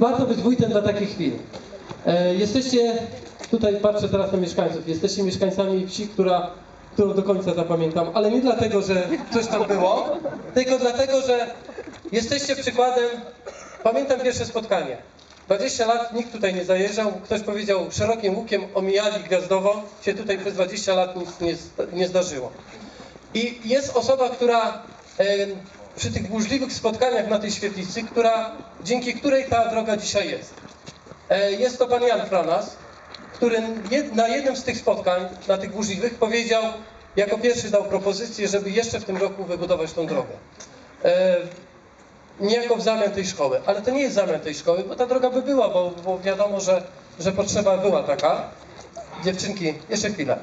Warto być wójtem dla takich chwil. E, jesteście, tutaj patrzę teraz na mieszkańców, jesteście mieszkańcami wsi, która, którą do końca zapamiętam, ale nie dlatego, że coś tam było, tylko dlatego, że jesteście przykładem, pamiętam pierwsze spotkanie. 20 lat nikt tutaj nie zajeżdżał, ktoś powiedział szerokim łukiem omijali gwiazdowo, się tutaj przez 20 lat nic nie, nie zdarzyło. I jest osoba, która przy tych burzliwych spotkaniach na tej świetlicy, która, dzięki której ta droga dzisiaj jest. E, jest to pan Jan Franas, który na jednym z tych spotkań, na tych burzliwych, powiedział, jako pierwszy dał propozycję, żeby jeszcze w tym roku wybudować tą drogę. E, niejako w zamian tej szkoły. Ale to nie jest zamian tej szkoły, bo ta droga by była, bo, bo wiadomo, że, że potrzeba była taka. Dziewczynki, jeszcze chwilę.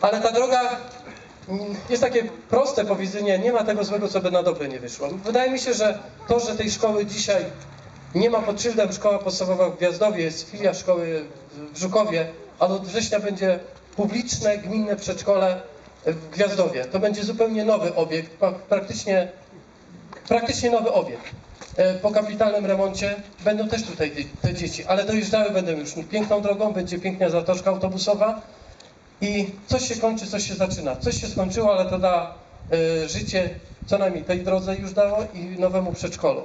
Ale ta droga jest takie proste powiedzenie, nie ma tego złego, co by na dobre nie wyszło. Wydaje mi się, że to, że tej szkoły dzisiaj nie ma pod szyldem szkoła podstawowa w Gwiazdowie, jest filia szkoły w Żukowie, ale od września będzie publiczne, gminne przedszkole w Gwiazdowie. To będzie zupełnie nowy obiekt, praktycznie, praktycznie nowy obiekt. E, Po kapitalnym remoncie będą też tutaj te dzieci, ale dojeżdżały będą już piękną drogą, będzie piękna zatoczka autobusowa, i coś się kończy, coś się zaczyna. Coś się skończyło, ale to da e, życie co najmniej tej drodze już dało i nowemu przedszkolu.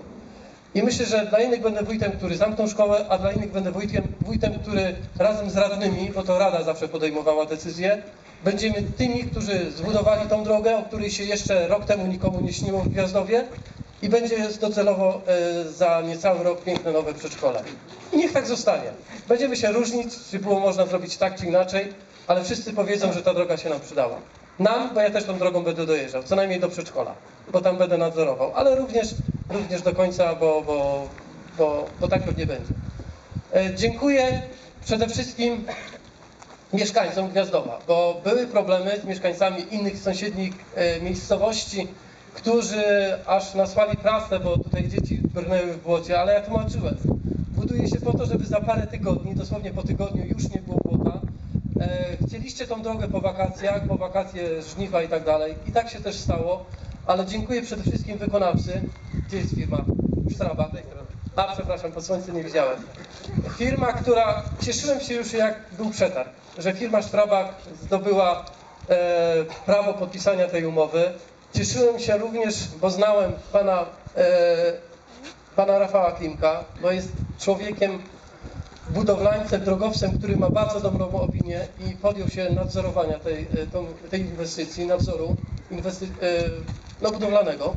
I myślę, że dla innych będę wójtem, który zamknął szkołę, a dla innych będę wójtem, wójtem, który razem z radnymi, bo to rada zawsze podejmowała decyzje, będziemy tymi, którzy zbudowali tą drogę, o której się jeszcze rok temu nikomu nie śniło w Gwiazdowie i będzie docelowo e, za niecały rok piękne nowe przedszkole. I niech tak zostanie. Będziemy się różnić, czy było można zrobić tak czy inaczej, ale wszyscy powiedzą, że ta droga się nam przydała. Nam, bo ja też tą drogą będę dojeżdżał, co najmniej do przedszkola, bo tam będę nadzorował, ale również, również do końca, bo, bo, bo, bo tak pewnie będzie. E, Dziękuję przede wszystkim mieszkańcom Gwiazdowa, bo były problemy z mieszkańcami innych sąsiednich e, miejscowości, którzy aż nasłali prasę, bo tutaj dzieci brnęły w błocie, ale ja tłumaczyłem. Buduje się po to, żeby za parę tygodni, dosłownie po tygodniu już nie było błota. E, chcieliście tą drogę po wakacjach, po wakacje żniwa i tak dalej. I tak się też stało, ale dziękuję przede wszystkim wykonawcy. Gdzie jest firma? Straba. A, przepraszam, po słońcu nie widziałem. Firma, która, cieszyłem się już jak był przetarg, że firma Strabag zdobyła e, prawo podpisania tej umowy. Cieszyłem się również, bo znałem pana, e, pana Rafała Klimka, bo jest człowiekiem, budowlańcem, drogowcem, który ma bardzo dobrą opinię i podjął się nadzorowania tej, e, tą, tej inwestycji, nadzoru inwesty, e, no, budowlanego.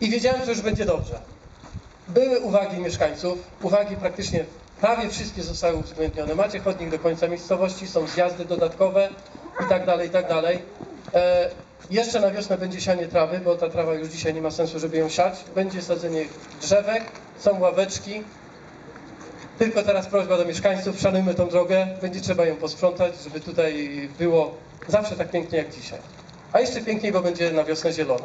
I wiedziałem, że już będzie dobrze. Były uwagi mieszkańców, uwagi praktycznie prawie wszystkie zostały uwzględnione. Macie chodnik do końca miejscowości, są zjazdy dodatkowe i tak dalej, i tak dalej. Jeszcze na wiosnę będzie sianie trawy, bo ta trawa już dzisiaj nie ma sensu, żeby ją siać. Będzie sadzenie drzewek, są ławeczki. Tylko teraz prośba do mieszkańców, szanujmy tą drogę, będzie trzeba ją posprzątać, żeby tutaj było zawsze tak pięknie jak dzisiaj. A jeszcze piękniej, bo będzie na wiosnę zielone.